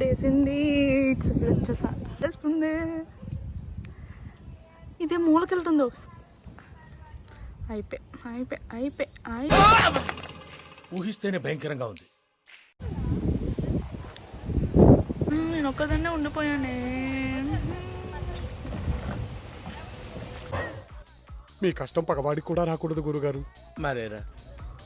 వచ్చేసింది ఇట్స్ వచ్చేసా వచ్చేస్తుంది ఇదే మూలకెళ్తుందో. అయిపోయి అయిపోయి అయిపోయి అయిపోయి. ఊహిస్తేనే భయంకరంగా ఉంది. నేను ఒక్కదాన్నే ఉండిపోయానే. మీ కష్టం పగవాడికి కూడా రాకూడదు గురుగారు. మరేరా?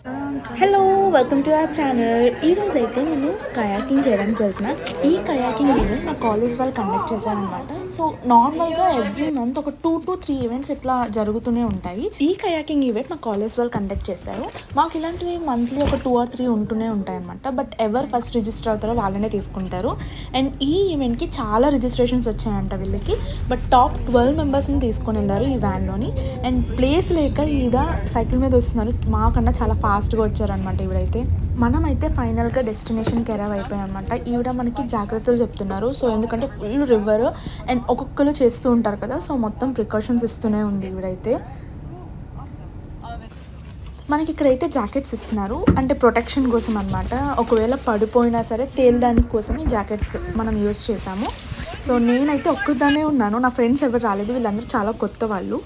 Hello welcome to our channel ఈరోజు అయితే నేను కయాకింగ్ చేయడానికి వెళ్తున్నా. ఈ కయాకింగ్ నేను మా కాలేజ్ వాళ్ళు కండక్ట్ చేశారనమాట సో నార్మల్గా ఎవ్రీ మంత్ ఒక టూ టు త్రీ ఈవెంట్స్ ఇట్లా జరుగుతూనే ఉంటాయి. ఈ కయాకింగ్ ఈవెంట్ మా కాలేజ్ వాళ్ళు కండక్ట్ చేశారు. మాకు ఇలాంటివి మంత్లీ ఒక టూ ఆర్ త్రీ ఉంటూనే ఉంటాయన్నమాట. బట్ ఎవరు ఫస్ట్ రిజిస్టర్ అవుతారో వాళ్ళనే తీసుకుంటారు. అండ్ ఈ ఈవెంట్కి చాలా రిజిస్ట్రేషన్స్ వచ్చాయంట వీళ్ళకి. బట్ టాప్ ట్వెల్వ్ మెంబర్స్ని తీసుకొని వెళ్ళారు ఈ వ్యాన్లోని అండ్ ప్లేస్ లేక ఈవిడ సైకిల్ మీద వస్తున్నారు. మాకన్నా చాలా ఫాస్ట్గా వచ్చారనమాట ఈవిడైతే మనం అయితే ఫైనల్గా డెస్టినేషన్కి అరైవ్ అయిపోయాం అనమాట ఈవిడ మనకి జాగ్రత్తలు చెప్తున్నారు. సో ఎందుకంటే ఫుల్ రివర్ అండ్ ఒక్కొక్కరు చేస్తూ ఉంటారు కదా సో మొత్తం ప్రికాషన్స్ ఇస్తూనే ఉంది ఈవిడైతే. మనకి ఇక్కడైతే జాకెట్స్ ఇస్తున్నారు. అంటే ప్రొటెక్షన్ కోసం అనమాట ఒకవేళ పడిపోయినా సరే తేలడానికి కోసం ఈ జాకెట్స్ మనం యూస్ చేసాము సో నేనైతే ఒక్కదానే ఉన్నాను. నా ఫ్రెండ్స్ ఎవరు రాలేదు. వీళ్ళందరూ చాలా కొత్త వాళ్ళు.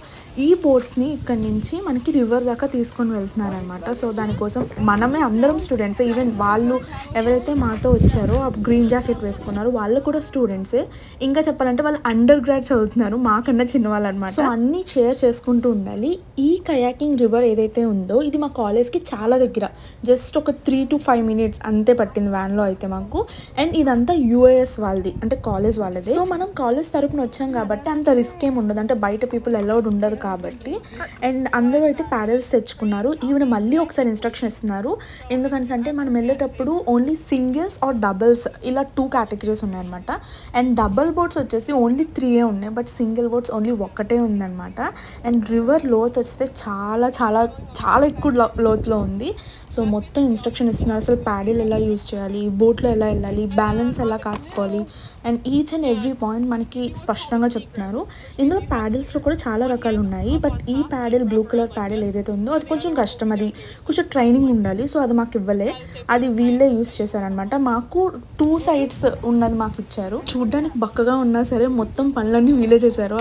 ఈ బోట్స్ని ఇక్కడ నుంచి మనకి రివర్ దాకా తీసుకొని వెళ్తున్నారనమాట సో దానికోసం మనమే అందరం స్టూడెంట్స్. ఈవెన్ వాళ్ళు ఎవరైతే మాతో వచ్చారో ఆ గ్రీన్ జాకెట్ వేసుకున్నారో వాళ్ళు కూడా స్టూడెంట్సే. ఇంకా చెప్పాలంటే వాళ్ళు అండర్ గ్రాడ్ చదువుతున్నారు మాకన్నా చిన్నవాళ్ళు అనమాట సో అన్నీ షేర్ చేసుకుంటూ ఉండాలి. ఈ కయాకింగ్ రివర్ ఏదైతే ఉందో ఇది మా కాలేజ్కి చాలా దగ్గర. జస్ట్ ఒక త్రీ టు ఫైవ్ మినిట్స్ అంతే పట్టింది వ్యాన్లో అయితే మాకు. అండ్ ఇదంతా యూఏఎస్ వాళ్ళది. అంటే కాలేజ్ వాళ్ళది. సో మనం కాలేజ్ తరపున వచ్చాం కాబట్టి అంత రిస్క్ ఏమి ఉండదు. అంటే బయట పీపుల్ అలౌడ్ ఉండదు కాబట్టి. అండ్ అందరూ అయితే ప్యాడల్స్ తెచ్చుకున్నారు. ఈవెన్ మళ్ళీ ఒకసారి ఇన్స్ట్రక్షన్ ఇస్తున్నారు. ఎందుకంటే అంటే మనం వెళ్ళేటప్పుడు ఓన్లీ సింగిల్స్ ఆర్ డబుల్స్ ఇలా టూ కేటగిరీస్ ఉన్నాయన్నమాట. అండ్ డబల్ బోట్స్ వచ్చేసి ఓన్లీ త్రీయే ఉన్నాయి. బట్ సింగిల్ బోట్స్ ఓన్లీ ఒక్కటే ఉందన్నమాట. అండ్ రివర్ లోత్ వస్తే చాలా చాలా చాలా ఎక్కువ లోతులో ఉంది. సో మొత్తం ఇన్స్ట్రక్షన్ ఇస్తున్నారు. అసలు ప్యాడిల్ ఎలా యూజ్ చేయాలి? బోట్లో ఎలా వెళ్ళాలి? బ్యాలెన్స్ ఎలా కాసుకోవాలి? And each and every point మనకి స్పష్టంగా చెప్తున్నారు. ఇందులో ప్యాడిల్స్లో కూడా చాలా రకాలు ఉన్నాయి. బట్ ఈ ప్యాడిల్ బ్లూ కలర్ ప్యాడిల్ ఏదైతే ఉందో అది కొంచెం కష్టం. అది కొంచెం ట్రైనింగ్ ఉండాలి. సో అది మాకు ఇవ్వలే. అది వీళ్ళే యూస్ చేశారనమాట మాకు టూ సైడ్స్ ఉన్నది మాకు ఇచ్చారు. చూడ్డానికి బక్కగా ఉన్నా సరే మొత్తం పనులన్నీ వీళ్ళే చేశారు.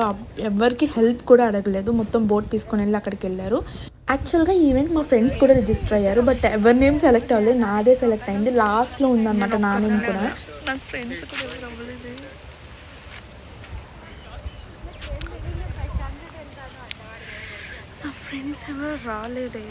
ఎవరికి హెల్ప్ కూడా అడగలేదు. మొత్తం బోట్ తీసుకొని వెళ్ళి అక్కడికి వెళ్ళారు. యాక్చువల్గా ఈవెంట్ మా ఫ్రెండ్స్ కూడా రిజిస్టర్ అయ్యారు. బట్ ఎవరి నేమ్ సెలెక్ట్ అవ్వలేదు. నాదే సెలెక్ట్ అయింది. లాస్ట్లో ఉందన్నమాట నా నేమ్ కూడా. నా ఫ్రెండ్స్ కూడా ఎవరు అవ్వలేదు నా ఫ్రెండ్స్ ఎవరు రాలేదే.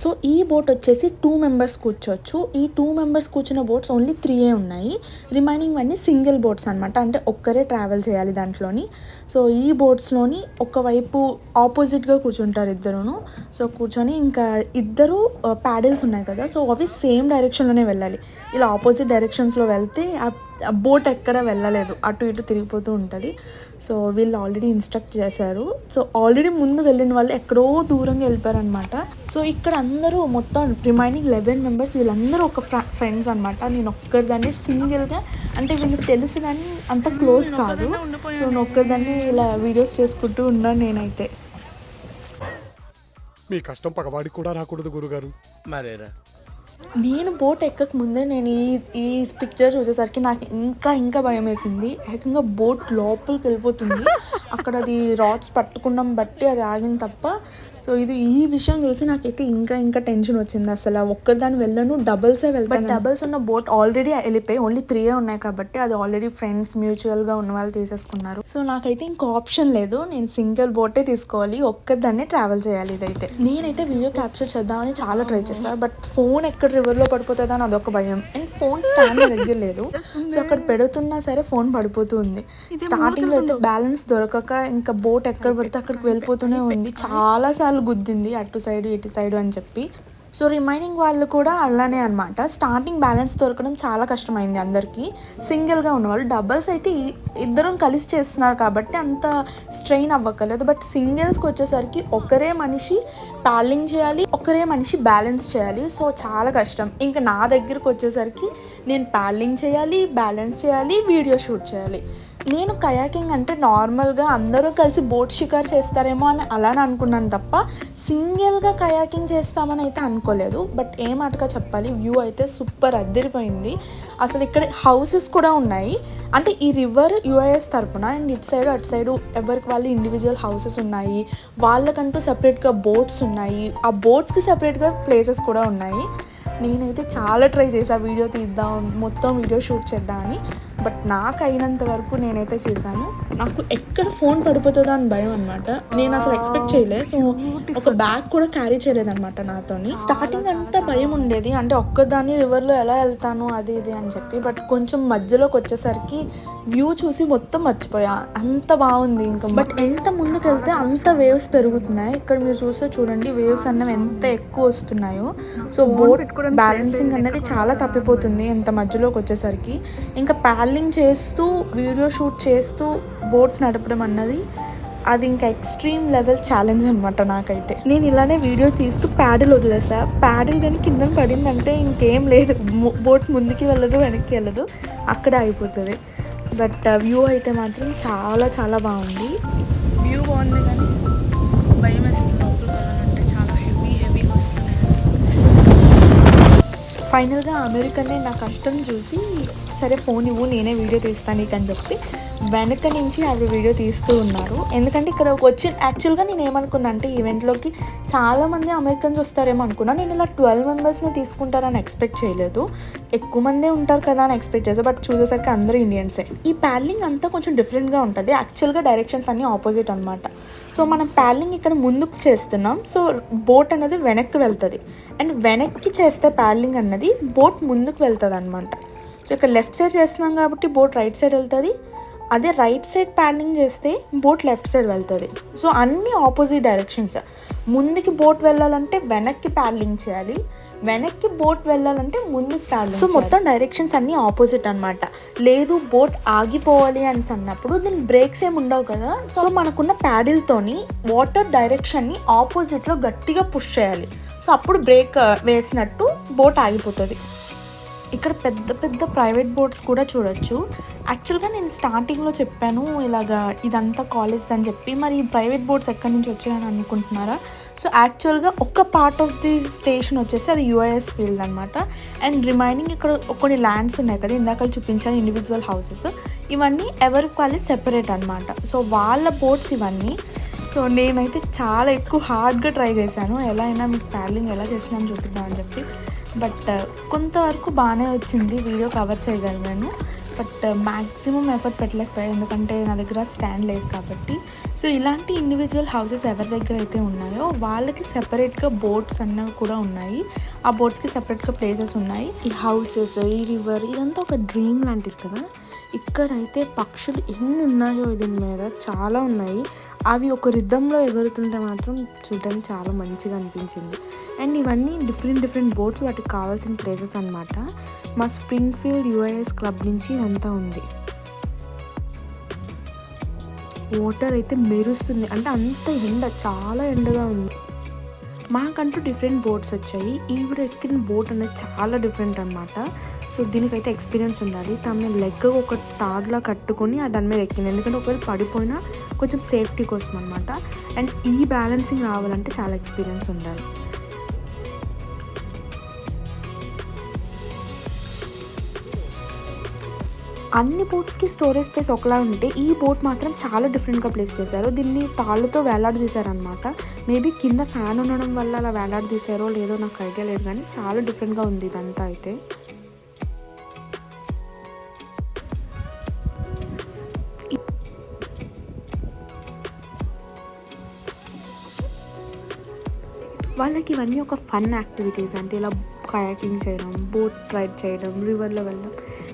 సో ఈ బోట్ వచ్చేసి టూ మెంబర్స్ కూర్చోవచ్చు ఈ టూ మెంబర్స్ కూర్చున్న బోట్స్ ఓన్లీ త్రీయే ఉన్నాయి. రిమైనింగ్ అన్నీ సింగిల్ బోట్స్ అనమాట అంటే ఒక్కరే ట్రావెల్ చేయాలి దాంట్లోని. సో ఈ బోట్స్లోని ఒకవైపు ఆపోజిట్గా కూర్చుంటారు ఇద్దరును. సో కూర్చొని ఇంకా ఇద్దరు ప్యాడిల్స్ uh, ఉన్నాయి కదా. సో అవి సేమ్ డైరెక్షన్లోనే వెళ్ళాలి. ఇలా ఆపోజిట్ డైరెక్షన్స్లో వెళ్తే ఆ బోట్ ఎక్కడ వెళ్ళలేదు. అటు ఇటు తిరిగిపోతూ ఉంటుంది. సో వీళ్ళు ఆల్రెడీ ఇన్స్ట్రక్ట్ చేశారు. సో ఆల్రెడీ ముందు వెళ్ళిన వాళ్ళు ఎక్కడో దూరంగా వెళ్ళిపోయారనమాట సో ఇక్కడ అందరూ మొత్తం రిమైనింగ్ లెవెన్ మెంబర్స్ వీళ్ళందరూ ఒక ఫ్రెండ్స్ అనమాట నేను ఒక్కరిదాన్ని సింగిల్గా అంటే వీళ్ళకి తెలుసు కానీ అంత క్లోజ్ కాదు. సో నేను ఒక్కరిదాన్ని ఇలా వీడియోస్ చేసుకుంటూ ఉన్నాను నేనైతే. మీ కష్టం పగవాడికి కూడా రాకూడదు గురుగారు. మరేరా? నేను బోట్ ఎక్కక ముందే నేను ఈ ఈ పిక్చర్ చూసేసరికి నాకు ఇంకా ఇంకా భయం వేసింది. ఏకంగా బోట్ లోపలికి వెళ్ళిపోతుంది. అక్కడ అది రాడ్స్ పట్టుకున్నాం బట్టి అది ఆగింది తప్ప సో ఇది ఈ విషయం చూసి నాకైతే ఇంకా ఇంకా టెన్షన్ వచ్చింది. అసలు ఒక్కరిదాన్ని వెళ్ళను డబల్సే వెళ్తాను. డబల్స్ ఉన్న బోట్ ఆల్రెడీ వెళ్ళిపోయి ఓన్లీ త్రీయే ఉన్నాయి కాబట్టి అది ఆల్రెడీ ఫ్రెండ్స్ మ్యూచువల్గా ఉన్న వాళ్ళు తీసేసుకున్నారు. సో నాకైతే ఇంకో ఆప్షన్ లేదు. నేను సింగిల్ బోటే తీసుకోవాలి ఒక్కదాన్నే ట్రావెల్ చేయాలి ఇదైతే. నేనైతే వీడియో క్యాప్చర్ చేద్దామని చాలా ట్రై చేస్తాను బట్ ఫోన్ ఎక్కడ రివర్లో పడిపోతుందో అని అదొక భయం. అండ్ ఫోన్ స్టాండ్ నా దగ్గర లేదు. సో అక్కడ పెడుతున్నా సరే ఫోన్ పడిపోతూ ఉంది స్టార్టింగ్లో అయితే బ్యాలెన్స్ దొరకక ఇంకా బోట్ ఎక్కడ పడితే అక్కడికి వెళ్ళిపోతూనే ఉంది. చాలా సార్లు గుద్దింది అటు సైడ్ ఇటు సైడ్ అని చెప్పి. సో రిమైనింగ్ వాళ్ళు కూడా అలానే అనమాట స్టార్టింగ్ బ్యాలెన్స్ దొరకడం చాలా కష్టమైంది అందరికీ. సింగిల్గా ఉన్నవాళ్ళు. డబల్స్ అయితే ఇద్దరం కలిసి చేస్తున్నారు కాబట్టి అంత స్ట్రెయిన్ అవ్వక్కర్లేదు. బట్ సింగిల్స్కి వచ్చేసరికి ఒకరే మనిషి ప్యాలింగ్ చేయాలి ఒకరే మనిషి బ్యాలెన్స్ చేయాలి. సో చాలా కష్టం. ఇంకా నా దగ్గరకు వచ్చేసరికి నేను ప్యాలింగ్ చేయాలి బ్యాలెన్స్ చేయాలి వీడియో షూట్ చేయాలి. నేను కయాకింగ్ అంటే నార్మల్గా అందరూ కలిసి బోట్ షికార్ చేస్తారేమో అని అలానే అనుకున్నాను తప్ప సింగిల్గా కయాకింగ్ చేస్తామని అయితే అనుకోలేదు. బట్ ఏ మాటగా చెప్పాలి వ్యూ అయితే సూపర్ అద్దరిపోయింది. అసలు ఇక్కడ హౌసెస్ కూడా ఉన్నాయి. అంటే ఈ రివర్ యుఐఎస్ తరపున అండ్ ఇటు సైడ్ అటు సైడ్ ఎవరికి వాళ్ళు ఇండివిజువల్ హౌసెస్ ఉన్నాయి. వాళ్ళకంటూ సెపరేట్గా బోట్స్ ఉన్నాయి. ఆ బోట్స్కి సెపరేట్గా ప్లేసెస్ కూడా ఉన్నాయి. నేనైతే చాలా ట్రై చేసా వీడియో తీద్దాం మొత్తం వీడియో షూట్ చేద్దామని. బట్ నాకు అయినంత వరకు నేనైతే చేశాను. నాకు ఎక్కడ ఫోన్ పడిపోతుందో అని భయం అనమాట నేను అసలు ఎక్స్పెక్ట్ చేయలేదు సో ఒక బ్యాగ్ కూడా క్యారీ చేయలేదన్నమాట నాతోని. స్టార్టింగ్ అంతా భయం ఉండేది. అంటే ఒక్కదాన్ని రివర్లో ఎలా వెళ్తాను అది ఇది అని చెప్పి. బట్ కొంచెం మధ్యలోకి వచ్చేసరికి వ్యూ చూసి మొత్తం మర్చిపోయా. అంత బాగుంది ఇంకా. బట్ ఎంత ముందుకు వెళ్తే అంత వేవ్స్ పెరుగుతున్నాయి. ఇక్కడ మీరు చూస్తే చూడండి వేవ్స్ అన్నవి ఎంత ఎక్కువ వస్తున్నాయో. సో బోట్ బ్యాలెన్సింగ్ అనేది చాలా తప్పిపోతుంది. ఎంత మధ్యలోకి వచ్చేసరికి. ఇంకా ప్యాడ్లింగ్ చేస్తూ వీడియో షూట్ చేస్తూ బోట్ నడపడం అన్నది అది ఇంకా ఎక్స్ట్రీమ్ లెవెల్ ఛాలెంజ్ అనమాట నాకైతే. నేను ఇలానే వీడియో తీస్తూ ప్యాడిల్ వదిలేసా. ప్యాడిల్ కానీ కింద పడిందంటే ఇంకేం లేదు. బోట్ ముందుకి వెళ్ళదు వెనక్కి వెళ్ళదు. అక్కడే అయిపోతుంది. బట్ వ్యూ అయితే మాత్రం చాలా చాలా బాగుంది. వ్యూ బాగుంది కానీ భయం వేస్తుంది లోపలికి చాలా హెవీ హెవీగా వస్తున్నాయి. ఫైనల్గా అమెరికనే నా కష్టం చూసి సరే ఫోన్ ఇవ్వు నేనే వీడియో తీస్తాను నీకు అని చెప్పి వెనక నుంచి అవి వీడియో తీస్తూ ఉన్నారు. ఎందుకంటే ఇక్కడ వచ్చి యాక్చువల్గా నేను ఏమనుకున్నా అంటే ఈవెంట్లోకి చాలామంది అమెరికన్స్ వస్తారేమో అనుకున్నా. నేను ఇలా ట్వెల్వ్ మెంబర్స్ని తీసుకుంటారని ఎక్స్పెక్ట్ చేయలేదు. ఎక్కువ మందే ఉంటారు కదా అని ఎక్స్పెక్ట్ చేసా బట్ చూసేసరికి అందరూ ఇండియన్సే. ఈ ప్యాడ్లింగ్ అంతా కొంచెం డిఫరెంట్గా ఉంటుంది. యాక్చువల్గా డైరెక్షన్స్ అన్నీ ఆపోజిట్ అనమాట సో మనం ప్యాడ్లింగ్ ఇక్కడ ముందుకు చేస్తున్నాం. సో బోట్ అనేది వెనక్కి వెళ్తుంది. అండ్ వెనక్కి చేస్తే ప్యాడ్లింగ్ అన్నది బోట్ ముందుకు వెళ్తుంది అనమాట సో ఇక్కడ లెఫ్ట్ సైడ్ చేస్తున్నాం కాబట్టి బోట్ రైట్ సైడ్ వెళ్తుంది. అదే రైట్ సైడ్ ప్యాడ్లింగ్ చేస్తే బోట్ లెఫ్ట్ సైడ్ వెళ్తుంది. సో అన్ని ఆపోజిట్ డైరెక్షన్స్ ముందుకి బోట్ వెళ్ళాలంటే వెనక్కి ప్యాడ్లింగ్ చేయాలి. వెనక్కి బోట్ వెళ్ళాలంటే ముందుకు ప్యాడ్లింగ్ సో మొత్తం డైరెక్షన్స్ అన్ని ఆపోజిట్ అన్నమాట. లేదు బోట్ ఆగిపోవాలి అని అన్నప్పుడు దీని బ్రేక్స్ ఏమి ఉండవు కదా. సో మనకున్న ప్యాడిల్తోని వాటర్ డైరెక్షన్ని ఆపోజిట్లో గట్టిగా పుష్ చేయాలి. సో అప్పుడు బ్రేక్ వేసినట్టు బోట్ ఆగిపోతుంది. ఇక్కడ పెద్ద పెద్ద ప్రైవేట్ బోర్డ్స్ కూడా చూడొచ్చు. యాక్చువల్గా నేను స్టార్టింగ్లో చెప్పాను ఇలాగా ఇదంతా కాలేజ్ అని చెప్పి మరి ఈ ప్రైవేట్ బోర్డ్స్ ఎక్కడి నుంచి వచ్చాయని అనుకుంటున్నారా? సో యాక్చువల్గా ఒక పార్ట్ ఆఫ్ ది స్టేషన్ వచ్చేసి అది యుఐఎస్ ఫీల్డ్ అనమాట అండ్ రిమైనింగ్ ఇక్కడ కొన్ని ల్యాండ్స్ ఉన్నాయి కదా ఇందాక చూపించాను ఇండివిజువల్ హౌసెస్ ఇవన్నీ ఎవరికి వాళ్ళు సెపరేట్ అనమాట సో వాళ్ళ బోర్డ్స్ ఇవన్నీ. సో నేనైతే చాలా ఎక్కువ హార్డ్గా ట్రై చేశాను. ఎలా అయినా మీకు ప్యాడ్లింగ్ ఎలా చేసినాను చూపిద్దామని చెప్పి. బట్ కొంతవరకు బాగానే వచ్చింది. వీడియో కవర్ చేయగలిగాను. బట్ మ్యాక్సిమం ఎఫర్ట్ పెట్టలేకపోయాయి ఎందుకంటే నా దగ్గర స్టాండ్ లేదు కాబట్టి. సో ఇలాంటి ఇండివిజువల్ హౌసెస్ ఎవరి దగ్గర అయితే ఉన్నాయో వాళ్ళకి సెపరేట్గా బోట్స్ అన్నవి కూడా ఉన్నాయి. ఆ బోట్స్కి సెపరేట్గా ప్లేసెస్ ఉన్నాయి. ఈ హౌసెస్ ఈ రివర్ ఇదంతా ఒక డ్రీమ్ లాంటిది కదా. ఇక్కడైతే పక్షులు ఎన్ని ఉన్నాయో దీని మీద చాలా ఉన్నాయి. అవి ఒక రిద్దంలో ఎగురుతుంటే మాత్రం చూడడానికి చాలా మంచిగా అనిపించింది. అండ్ ఇవన్నీ డిఫరెంట్ డిఫరెంట్ బోట్స్ వాటికి కావాల్సిన ప్లేసెస్ అన్నమాట. మా స్ప్రింగ్ ఫీల్డ్ యుఐఎస్ క్లబ్ నుంచి ఇదంతా ఉంది. వాటర్ అయితే మెరుస్తుంది. అంటే అంత ఎండ చాలా ఎండగా ఉంది. మాకంటూ డిఫరెంట్ బోట్స్ వచ్చాయి. ఈవిడ ఎక్కిన బోట్ అనేది చాలా డిఫరెంట్ అనమాట సో దీనికైతే ఎక్స్పీరియన్స్ ఉండాలి. తన లెగ్ ఒక తాడ్లా కట్టుకొని దాని మీద ఎక్కింది. ఎందుకంటే ఒకవేళ పడిపోయినా కొంచెం సేఫ్టీ కోసం అనమాట అండ్ ఈ బ్యాలెన్సింగ్ రావాలంటే చాలా ఎక్స్పీరియన్స్ ఉండాలి. అన్ని బోట్స్కి స్టోరేజ్ ప్లేస్ ఒకలా ఉంటే ఈ బోట్ మాత్రం చాలా డిఫరెంట్గా ప్లేస్ చేశారు. దీన్ని తాళ్ళతో వేలాడదీశారనమాట మేబీ కింద ఫ్యాన్ ఉండడం వల్ల అలా వేలాడదీశారో లేదో నాకు ఐడియా లేదు కానీ చాలా డిఫరెంట్గా ఉంది ఇదంతా అయితే. వాళ్ళకి ఇవన్నీ ఒక ఫన్ యాక్టివిటీస్ అంటే ఇలా కయాకింగ్ చేయడం బోట్ రైడ్ చేయడం రివర్లో వెళ్ళడం.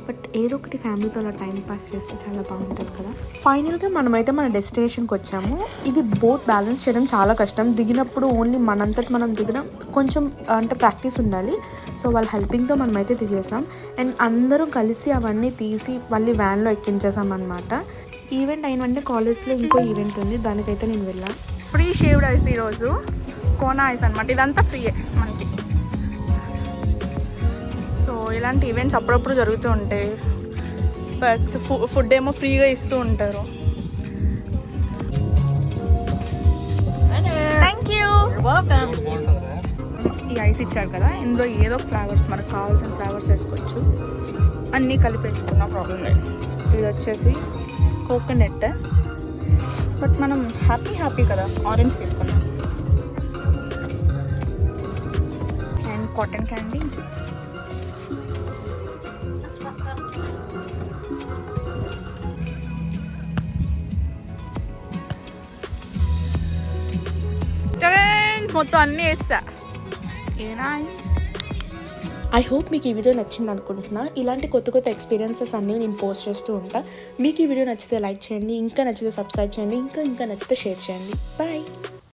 బట్ ఏదో ఒకటి ఫ్యామిలీతో అలా టైం పాస్ చేస్తే చాలా బాగుంటుంది కదా. ఫైనల్గా మనమైతే మన డెస్టినేషన్కి వచ్చాము. ఇది బోట్ బ్యాలెన్స్ చేయడం చాలా కష్టం. దిగినప్పుడు ఓన్లీ మనంతటి మనం దిగడం కొంచెం అంటే ప్రాక్టీస్ ఉండాలి. సో వాళ్ళ హెల్పింగ్తో మనమైతే దిగేసాం. అండ్ అందరం కలిసి అవన్నీ తీసి మళ్ళీ వ్యాన్లో ఎక్కించేసాం అనమాట ఈవెంట్ అయినంటే కాలేజ్లో ఇంకో ఈవెంట్ ఉంది. దానికైతే నేను వెళ్ళాను. ఫ్రీ షేవ్డ్ ఐస్ ఈరోజు. కోనా ఐస్ అనమాట ఇదంతా ఫ్రీయే మనకి. ఇలాంటి ఈవెంట్స్ అప్పుడప్పుడు జరుగుతూ ఉంటాయి ఫుడ్ ఏమో ఫ్రీగా ఇస్తూ ఉంటారు. థ్యాంక్ యూ ఈ ఐస్ ఇచ్చారు కదా ఇందులో ఏదో ఫ్లేవర్స్ మనకు కావాల్సిన ఫ్లేవర్స్ వేసుకోవచ్చు. అన్నీ కలిపేసుకున్న ప్రాబ్లం లేదు. ఇది వచ్చేసి కోకోనట్ బట్ మనం హ్యాపీ హ్యాపీ కదా ఆరెంజ్ తీసుకున్నాం. అండ్ కాటన్ క్యాండీ మొత్తం అన్నీ వేస్తా. ఇది నైస్ ఐ హోప్ మీకు ఈ వీడియో నచ్చింది అనుకుంటున్నా. ఇలాంటి కొత్త కొత్త ఎక్స్పీరియన్సెస్ అన్నీ నేను పోస్ట్ చేస్తూ ఉంటా. మీకు ఈ వీడియో నచ్చితే లైక్ చేయండి ఇంకా నచ్చితే సబ్స్క్రైబ్ చేయండి ఇంకా ఇంకా నచ్చితే షేర్ చేయండి. బాయ్